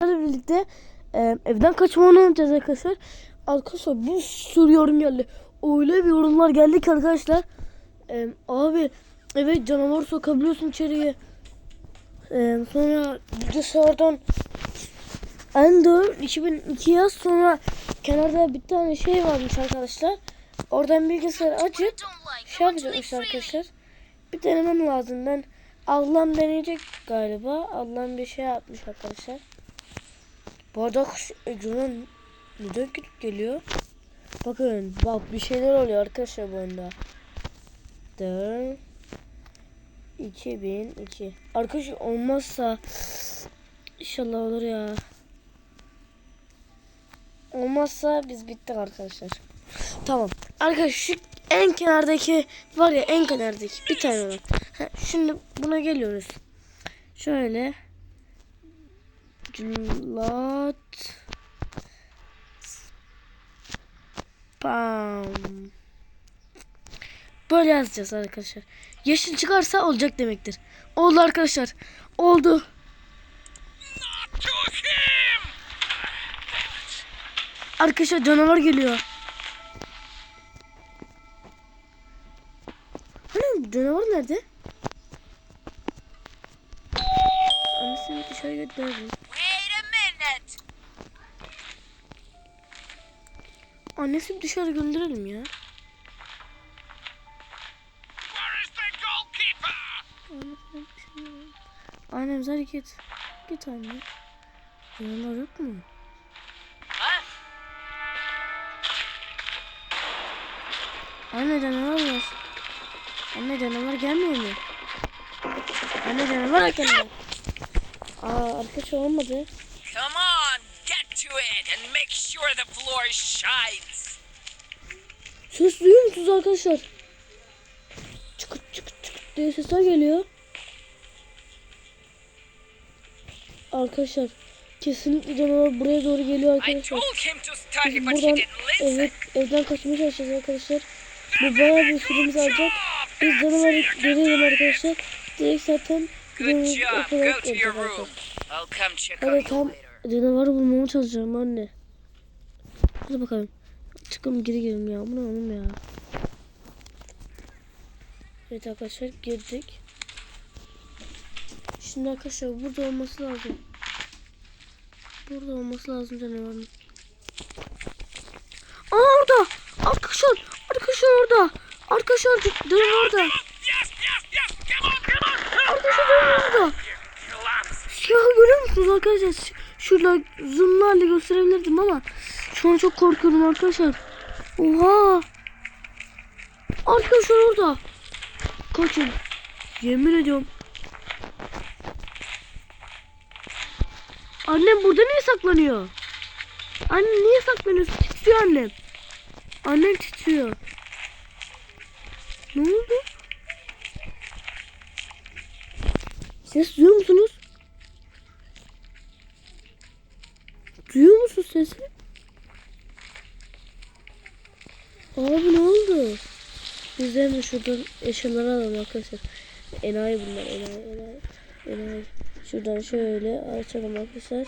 birlikte e, evden kaçma oynayacağız arkadaşlar. Arkadaşlar bir sürü yorum geldi. Öyle bir yorumlar geldi ki arkadaşlar. E, abi evet canavar sokabiliyorsun içeriye. E, sonra dışarıdan Ender 2002 yaz sonra kenarda bir tane şey varmış arkadaşlar. Oradan bilgisayarı açıp şey yapacakmış arkadaşlar. Bir denemem lazım. Ben Allah'ım deneyecek galiba. Allah'ım bir şey yapmış arkadaşlar. Kuş Ecun'un neden gidip geliyor? Bakın bak bir şeyler oluyor arkadaşlar bu oyunda. 4 2002 Arkadaşlar olmazsa inşallah olur ya. Olmazsa biz bittik arkadaşlar. Tamam. Arkadaşlar şu en kenardaki var ya en kenardaki bir tane var. Şimdi buna geliyoruz. Şöyle. Culat. Pam. Böyle yazacağız arkadaşlar. Yeşil çıkarsa olacak demektir. Oldu arkadaşlar. Oldu. Arkadaşlar canavar geliyor. Hani canavar nerede? Annesi dışarı gönderelim ya. Where is the goalkeeper? Annesine bir yok. Annem hadi git. Git anne. Canavar yok mu? Huh? Anne canavar var. Anne canavar gelmiyor mu? Anne canavar gelmiyor. Aa arkadaş olmadı. Sure the floor shines. Ses duyuyor musunuz arkadaşlar? Çıkıt çıkıt çıkıt diye sesler geliyor. Arkadaşlar kesinlikle canavar buraya doğru geliyor arkadaşlar. Biz buradan evet, evden kaçmaya çalışacağız arkadaşlar. Bu bayağı bir süremizi alacak. Biz canavarı deneyelim arkadaşlar. Direkt zaten yapacağız room. arkadaşlar. Hadi tam canavarı bulmaya çalışacağım anne. Hadi bakalım. Çıkın geri girelim ya. Bu ne oğlum ya. Evet arkadaşlar girdik. Şimdi arkadaşlar burada olması lazım. Burada olması lazım canavarın. Aa orada. Arkadaşlar. Arkadaşlar orada. Arkadaşlar canavar orada. Arkadaşlar canavar orada. Silahı görüyor musunuz arkadaşlar? Şurada zoomlarla gösterebilirdim ama şu an çok korkuyorum arkadaşlar. Oha! Arkadaşlar orada. Kaçın. Yemin ediyorum. Annem burada niye saklanıyor? Anne niye saklanıyorsun? Titriyor annem. Annem titriyor. Ne oldu? Ses duyuyor musunuz? Duyuyor musun sesi? Abi ne oldu? Biz de hemen şuradan eşyaları alalım arkadaşlar. Enayi bunlar enayi enayi. Enayi. Şuradan şöyle açalım arkadaşlar.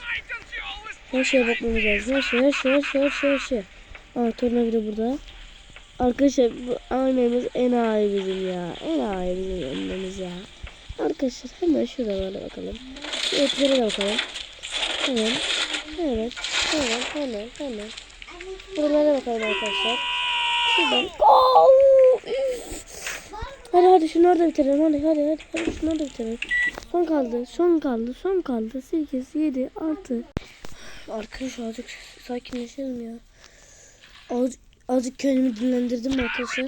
Her şeye bakmamız lazım. Her şey her şey her şey her şey her şey. Aa tornavida burada. Arkadaşlar bu annemiz enayi bizim ya. Enayi bizim annemiz ya. Arkadaşlar hemen şuralara bakalım. Etlere de bakalım. Hemen. Evet. Hemen hemen hemen. Buralara bakalım arkadaşlar. Şuradan. Üf! Hadi hadi şunları da bitirelim. Hadi hadi hadi. hadi şunları da bitirelim. Son kaldı. Son kaldı. Son kaldı. 8, 7, 6. Arkadaşlar azıcık sakinleşelim ya. Az, azıcık kendimi dinlendirdim arkadaşlar.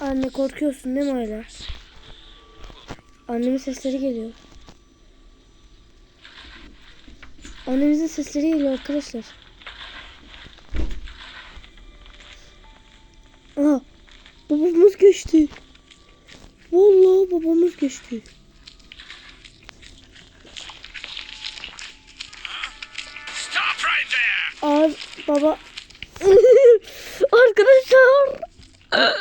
Anne korkuyorsun değil mi hala? Annemin sesleri geliyor. Annemizin sesleri geliyor arkadaşlar. Aha babamız geçti. Vallahi babamız geçti. Abi baba. Arkadaşlar.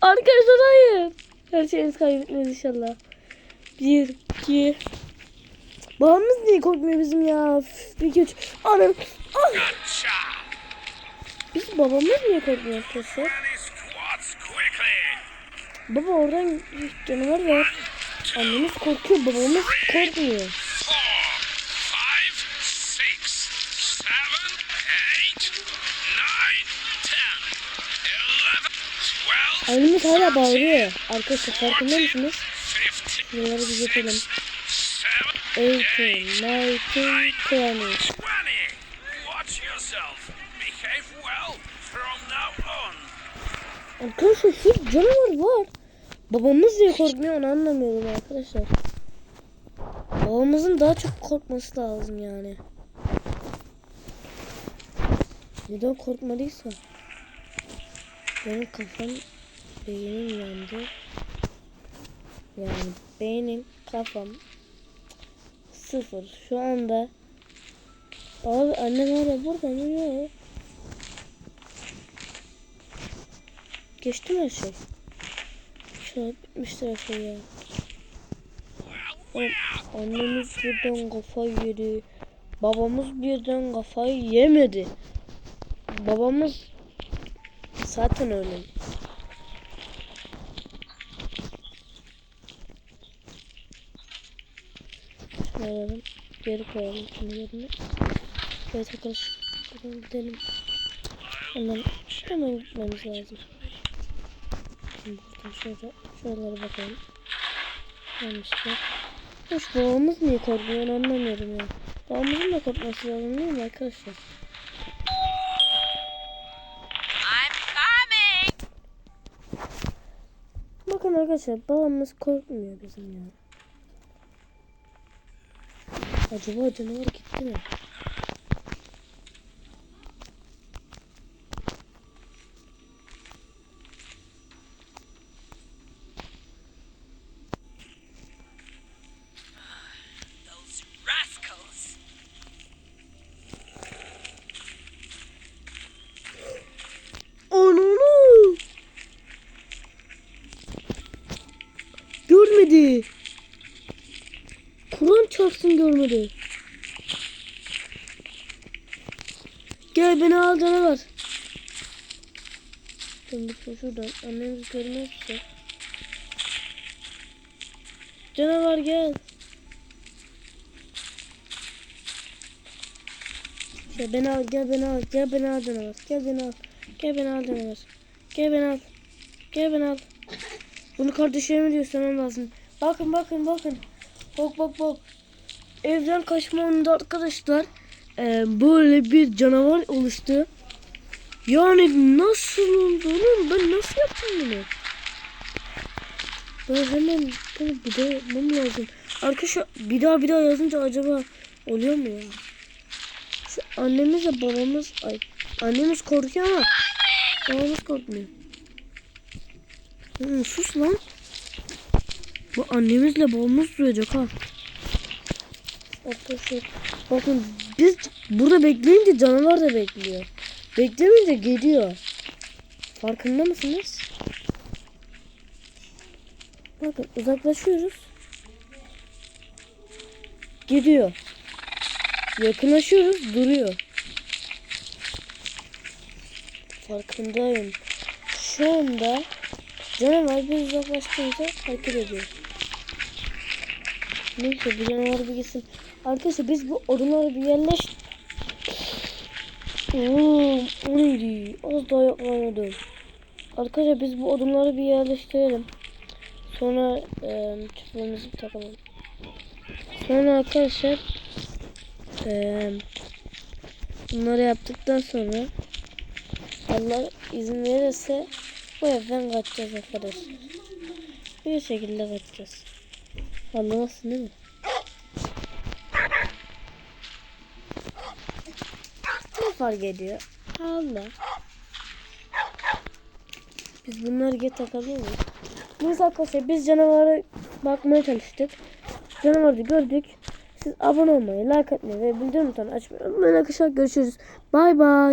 Arkadaşlar hayır. Her şeyimiz kaybetmez inşallah. Bir, iki. Babamız niye korkmuyor bizim ya? Bir, iki, üç. Anam. Ah! Gotcha! Biz babamız niye korkmuyor arkadaşlar? Baba oradan canavar var. Annemiz korkuyor, babamız korkmuyor. Annemiz hala bağırıyor. Arkadaşlar farkında mısınız? Bunları bir geçelim. 18, 19, 20. twenty. Watch yourself. Behave well from now on. Arkadaşlar şu canavar var. Babamız niye korkmuyor onu anlamıyorum arkadaşlar. Babamızın daha çok korkması lazım yani. Neden korkmadıysa? Benim kafam, beynim yandı. Yani beynim, kafam sıfır. Şu anda Abi annem hala burada mı? Yok. Geçti mi her şey? An bitmiştir her şey ya. Oğlum, annemiz birden kafayı yedi. Babamız birden kafayı yemedi. Babamız zaten öyle. Alalım. Geri koyalım şunu yerine. Evet arkadaşlar. Buradan gidelim. Hemen, hemen gitmemiz lazım. Şimdi buradan şöyle, şuralara bakalım. Gelmişler. Hoş babamız niye korkuyor onu anlamıyorum ya. Babamızın da korkması lazım değil mi arkadaşlar? Bakın arkadaşlar babamız korkmuyor bizim ya. Acaba canavar gitti mi? Görmedi. Çarpsın görmedi. Gel beni al canavar. Şimdi şuradan annemiz görmezse. Canavar gel. Gel beni al, gel beni al, gel beni al canavar. Gel beni al. Gel beni al canavar. Gel beni al. Gel beni al. Bunu kardeşlerime göstermem lazım. Bakın bakın bakın. Bak bak bak. Evden kaçma oyununda arkadaşlar eee, böyle bir canavar oluştu. Yani nasıl oldu oğlum? Ben nasıl yaptım bunu? Ben hemen bunu bir daha yapmam lazım. Arkadaşlar bir daha bir daha yazınca acaba oluyor mu ya? Şu annemizle babamız ay annemiz korkuyor ama babamız korkmuyor. Hı, sus lan. Bu annemizle babamız duyacak ha. Arkadaşlar bakın biz burada bekleyince canavar da bekliyor. Beklemeyince geliyor. Farkında mısınız? Bakın uzaklaşıyoruz. Gidiyor. Yakınlaşıyoruz duruyor. Farkındayım. Şu anda canavar bir uzaklaştığımızda hareket ediyor. Neyse bu canavar bir gitsin. Arkadaşlar biz bu odunları bir yerleş... Oo, neydi? Az daha yapamadım. Arkadaşlar biz bu odunları bir yerleştirelim. Sonra e, çubuğumuzu takalım. Sonra arkadaşlar e, bunları yaptıktan sonra Allah izin verirse bu evden kaçacağız arkadaşlar. Bir şekilde kaçacağız. Anlamazsın değil mi? Ne fark ediyor? Allah. Biz bunları get takalım mı? Neyse arkadaşlar biz canavara bakmaya çalıştık. Canavarı gördük. Siz abone olmayı, like atmayı ve bildirim butonunu açmayı unutmayın arkadaşlar. Görüşürüz. Bay bay.